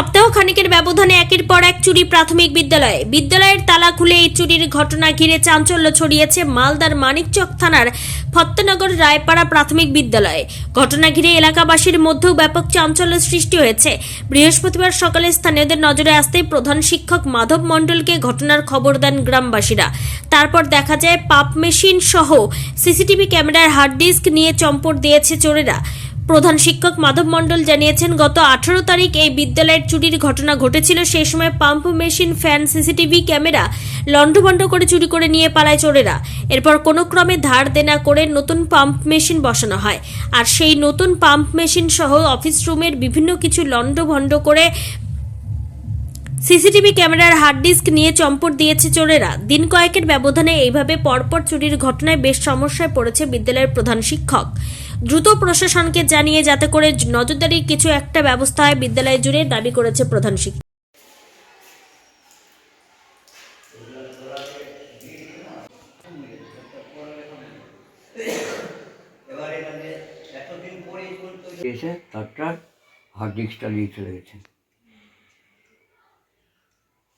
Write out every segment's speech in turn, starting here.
সপ্তাহ খানিকের ব্যবধানে একের পর এক চুরি প্রাথমিক বিদ্যালয়ে। বিদ্যালয়ের তালা খুলে এই চুরির ঘটনা ঘিরে চাঞ্চল্য ছড়িয়েছে মালদার মানিকচক থানার ফত্তনগর রায়পাড়া প্রাথমিক বিদ্যালয়ে। ঘটনা ঘিরে এলাকাবাসীর মধ্যেও ব্যাপক চাঞ্চল্য সৃষ্টি হয়েছে। বৃহস্পতিবার সকালে স্থানীয়দের নজরে আসতেই প্রধান শিক্ষক মাধব মণ্ডলকে ঘটনার খবর দেন গ্রামবাসীরা। তারপর দেখা যায় পাপ মেশিন সহ সিসিটিভি ক্যামেরার হার্ড ডিস্ক নিয়ে চম্পট দিয়েছে চোরেরা। প্রধান শিক্ষক মাধব মণ্ডল জানিয়েছেন, গত আঠারো তারিখ এই বিদ্যালয়ের চুরির ঘটনা ঘটেছিল। সেই সময় pump, machine, fan, CCTV, camera লণ্ডভণ্ড করে চুরি করে নিয়ে পালায় চোরেরা। এরপর কোনো ক্রমে ধার দেনা করে নতুন পাম্প, মেশিন বসানো হয়। আর সেই নতুন পাম্প, মেশিন সহ অফিস রুমের বিভিন্ন কিছু লণ্ডভণ্ড করে সিসিটিভি ক্যামেরার হার্ড ডিস্ক নিয়ে চম্পট দিয়েছে চোরেরা। দিন কয়েকের ব্যবধানে এইভাবে পরপর চুরির ঘটনায় বেশ সমস্যায় পড়েছে বিদ্যালয়ের প্রধান শিক্ষক। দ্রুত প্রশাসনকে জানিয়ে যাতে করে নজরদারির কিছু একটা ব্যবস্থা হয় বিদ্যালয় জুড়ে দাবি করেছে প্রধান শিক্ষক। এসে তারটা হার্ড ডিস্কটা নিয়ে চলে গেছেন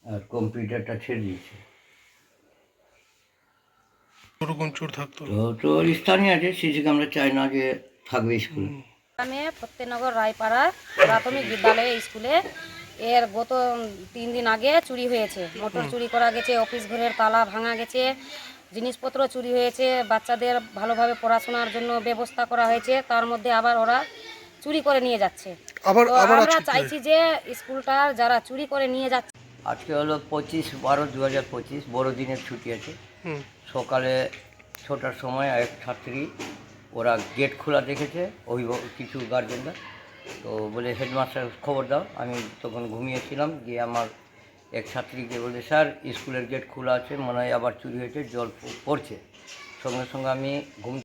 আর কম্পিউটারটা ছেড়ে দিয়েছে। ওরকম চোর থাকতো? তো তো আছে সিসি ক্যামেরা চাই না যে থাকবে স্কুলে। গ্রামে ফতেনগর রায়পাড়া প্রাথমিক বিদ্যালয়ে স্কুলে। এর গত তিন দিন আগে চুরি হয়েছে। মোটর চুরি করা গেছে অফিস ঘরের তালা ভাঙা গেছে জিনিসপত্র চুরি হয়েছে বাচ্চাদের ভালোভাবে পড়াশোনার জন্য ব্যবস্থা করা হয়েছে তার মধ্যে আবার ওরা চুরি করে নিয়ে যাচ্ছে। আমরা চাইছি যে স্কুলটার যারা চুরি করে নিয়ে যাচ্ছে আজকে হলো পঁচিশ বারো দু হাজার পঁচিশ বড়দিনের ছুটি আছে। সকালে ছটার সময় এক ছাত্রী ওরা গেট খোলা দেখেছে অভিভাবক কিছু গার্জেনরা। তো বলে হেডমাস্টার খবর দাও। আমি তখন ঘুমিয়েছিলাম গিয়ে আমার এক ছাত্রীকে বলে স্যার স্কুলের গেট খোলা আছে মনে হয় আবার চুরি হয়েছে জল পড়ছে। সঙ্গে সঙ্গে আমি ঘুম